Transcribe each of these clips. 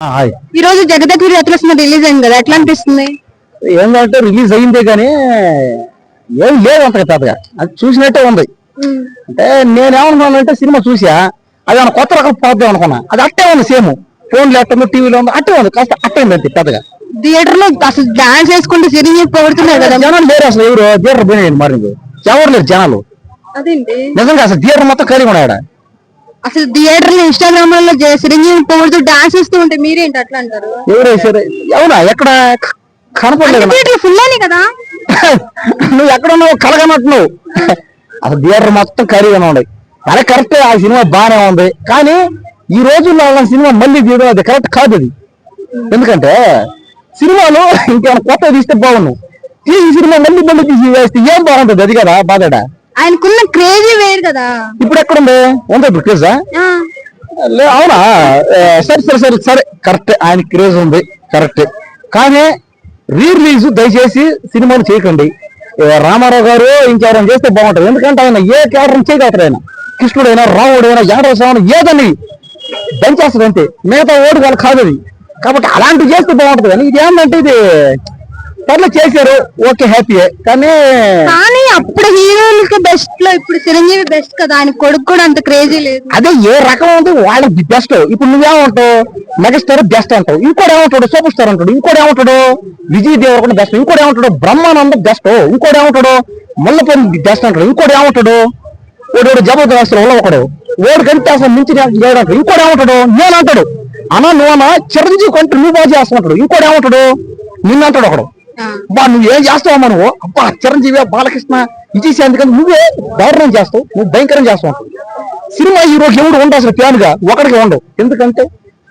ఈ రోజు జగదగిరి రత్న cinema release అయింది కదా ఎట్లా అనిపిస్తుంది? ఏంటంటే రిలీజ్ అయిందే కానీ ఏం లేదు అంత పెద్దగా. అది చూసినట్టే ఉంది. అంటే నేనేమనుకున్నానంటే సినిమా చూసా అది ఏమన్నా కొత్త రకం పోద్దాం అనుకున్నా. అది అట్టే ఉంది సేమ్. ఫోన్ లేకుండా టీవీలో ఉంది అట్టే ఉంది. కాస్త అట్టే ఉంది అంతే పెద్దగా. థియేటర్లో అసలు డాన్స్ వేసుకుంటూ చిరంజీవి పొగుడుతున్నారు కదా. జనాలు లేరు అసలు ఎవరు? థియేటర్ పోయినాయండి మరి ఎవరు లేరు జనాలు? నిజంగా అసలు థియేటర్ మొత్తం ఖాళీగా ఉన్నాడు అసలు థియేటర్లో ఇన్స్టాగ్రామ్లో చిరంజీవి పొగుడుతూ డాన్స్ వేస్తూ ఉంటే మీరేంటి అట్లా అంటారు? ఎవరు వేసారు ఎవరా ఎక్కడ? కనపడలేదు థియేటర్ ఫుల్ అని కదా? నువ్వు ఎక్కడ ఉన్నావు కలగనట్టున్నావు. అసలు థియేటర్ మొత్తం ఖరీగానే ఉన్నాయి అదే కరెక్ట్ ఆ సినిమా బాగానే ఉంది. కానీ ఈ రోజుల్లో అలాంటి సినిమా మళ్ళీ తీయడం అది కరెక్ట్ కాదు అది ఎందుకంటే సినిమాలు ఇంకేమైనా కొత్త తీస్తే బాగుండు. ఈ సినిమా మళ్ళీ మళ్ళీ తీసి వేస్తే ఏం బాగుంటుంది? అది కదా బాధడా? ఆయనకున్న క్రేజీ వేరు కదా. ఇప్పుడు ఎక్కడుంది? ఉంది ఇప్పుడు క్రేజా అవునా? సరే సరే సరే సరే. కరెక్ట్ ఆయన క్రేజ్ ఉంది. కరెక్ట్ కానీ రీ రిలీజ్ దయచేసి సినిమాలు చేయకండి. రామారావు గారు ఇంకెవరైనా చేస్తే బాగుంటుంది. ఎందుకంటే ఆయన ఏ క్యారెక్టర్ చేయగలుగుతారు ఆయన? కృష్ణుడైనా రాముడైనా యాదవ స్వామి ఏదని దంచేస్తుంది అంతే. మిగతా ఓటు వాళ్ళు కాదు అది కాబట్టి అలాంటివి చేస్తే బాగుంటుంది. కానీ ఇది ఏంటంటే ఇది పర్లేదు చేశారు. ఓకే హ్యాపీయే. కానీ అప్పుడు హీరోలకి బెస్ట్లో ఇప్పుడు చిరంజీవి బెస్ట్ కదా ఆయన కొడుకు కూడా అంత క్రేజీ లేదు. అదే ఏ రకం ఉంది వాళ్ళకి బెస్ట్ ఇప్పుడు నువ్వేమంటావు? మెగాస్టార్ బెస్ట్ అంటావు. ఇంకోటి ఏమంటాడు సూపర్ స్టార్ అంటాడు. ఇంకోటి ఏమంటాడు విజయ్ దేవరకొండ బెస్ట్ ఇంకోటి ఏమంటాడు బ్రహ్మానందం బెస్ట్ ఇంకోటి ఏమంటాడు ముల్లపల్లి బెస్ట్ అంటాడు. ఇంకోటి ఏమంటాడు ఓడు జబర్దస్త్ వల్ల ఒకడు ఓడి కంటే అసలు మించి చేయడానికి ఇంకోటి ఏమంటాడు నేను అంటాడు అన్నా అన్న చిరంజీవి కంటే నువ్వు బాగా చేస్తుంటాడు ఇంకోటి ఏమంటాడు నిన్ను అంటాడు ఒకడు. బా నువ్వు ఏం చేస్తావమ్మా నువ్వు? అబ్బా చిరంజీవి బాలకృష్ణ విజయ్ అందుకని నువ్వే దారుణం చేస్తావు నువ్వు భయంకరం చేస్తావు. సినిమా హీరోకి ఎవడు ఉండవు అసలు ఫ్యాన్గా ఒకడికి ఉండవు. ఎందుకంటే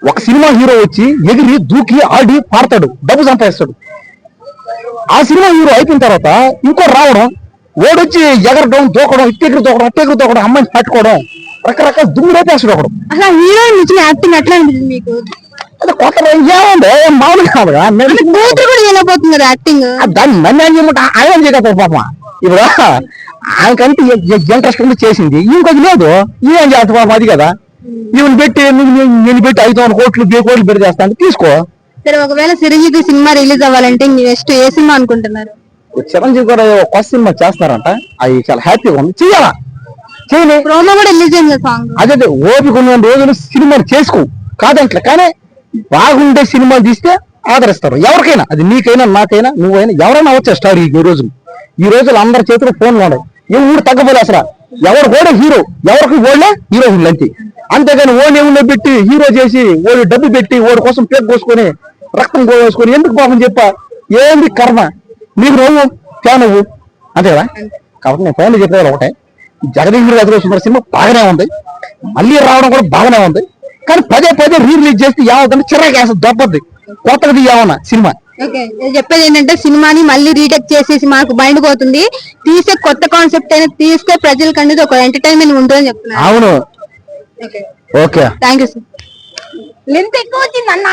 ఒక సినిమా హీరో వచ్చి ఎగిరి దూకి ఆడి పాడతాడు డబ్బు సంపాదిస్తాడు. ఆ సినిమా హీరో అయిపోయిన తర్వాత ఇంకో రావడం ఓడొచ్చి ఎగరడం దూకడం ఇట్టెగిరి దూకడం అట్టెగిరి దూకడం అమ్మాయిని పట్టుకోవడం రకరకాల దుమ్ము రేపేస్తాడు ఒకడు. అసలు హీరోయిన్ ఇచ్చిన యాక్టింగ్ ఎట్లా మీకు? అది కొత్త ఏముంది మామూలు కాదుగా అంటే కూతురు కూడా చేయలేకపోతుంది కదా యాక్టింగ్ ఆ దాన్ని నన్ను ఏం చేయమంటే? ఆయన ఏం చేయగలుగుతాడు పాప? ఇప్పుడు ఆయనకంటే ఇంట్రెస్ట్ ఉండి చేసింది. ఇంకొక లేదు. ఈయన చేస్తా పాపం? అది కదా. ఈవెన్ పెట్టి నేను- పెట్టి ఐదు వందల కోట్లు వెయ్యి కోట్లు పెట్టి చేస్తా అంటే తీసుకో. సరే ఒకవేళ చిరంజీవి సినిమా రిలీజ్ అవ్వాలంటే నెక్స్ట్ ఏ సినిమా అనుకుంటున్నారు? చిరంజీవి గారు కొత్త సినిమా చేస్తారంట అది చాలా హ్యాపీగా ఉంది. చెయ్యాలా? చేయలే ప్రోమో కూడా రిలీజ్ అయింది సాంగ్. అదే అదే ఓపిక ఉన్న రోజులు సినిమాలు చేసుకో. కాదంట్లే. కానీ బాగుండే సినిమాలు తీస్తే ఆదరిస్తారు. ఎవరికైనా అది నీకైనా నాకైనా నువ్వైనా ఎవరైనా వచ్చే స్టార్ ఈ రోజు. ఈ రోజులు అందరి చేతిలో ఫోన్లు ఉండవు ఏ ఊరు తగ్గపోలే అసలు. ఎవరు ఓడే హీరో ఎవరికి ఓడే హీరో అంతే. అంతేగాని ఓడి ఏముండే పెట్టి హీరో చేసి ఓడి డబ్బు పెట్టి ఓడి కోసం పేరు కోసుకొని రక్తం కోసుకొని ఎందుకు పాపం చెప్పా? ఏంది కర్మ? నీకు నువ్వు? ఫ్యాన్ నువ్వు? అంతే కదా? కాబట్టి నేను ఫైనల్ చెప్పేవాళ్ళు ఒకటే. జగదీశ్వరి ఎదురు సినిమా బాగానే ఉంది. మళ్ళీ రావడం కూడా బాగానే ఉంది. కానీ పదే పదే రీ రిలీజ్ చేస్తే ఏమవుతుంది? చిరాకు వేస్తుంది దొబ్బద్ది కొత్తది ఏమన్నా సినిమా? చెప్పేది ఏంటంటే సినిమాని మళ్ళీ రీటెక్ చేసేసి మాకు మైండ్ పోతుంది. తీసే కొత్త కాన్సెప్ట్ అయినా తీస్తే ప్రజలకు అనేది ఒక ఎంటర్టైన్మెంట్ ఉంటుందని చెప్తున్నారు. అవును. Okay. Okay. Thank you sir length ఎక్కువ వచ్చింది అన్న.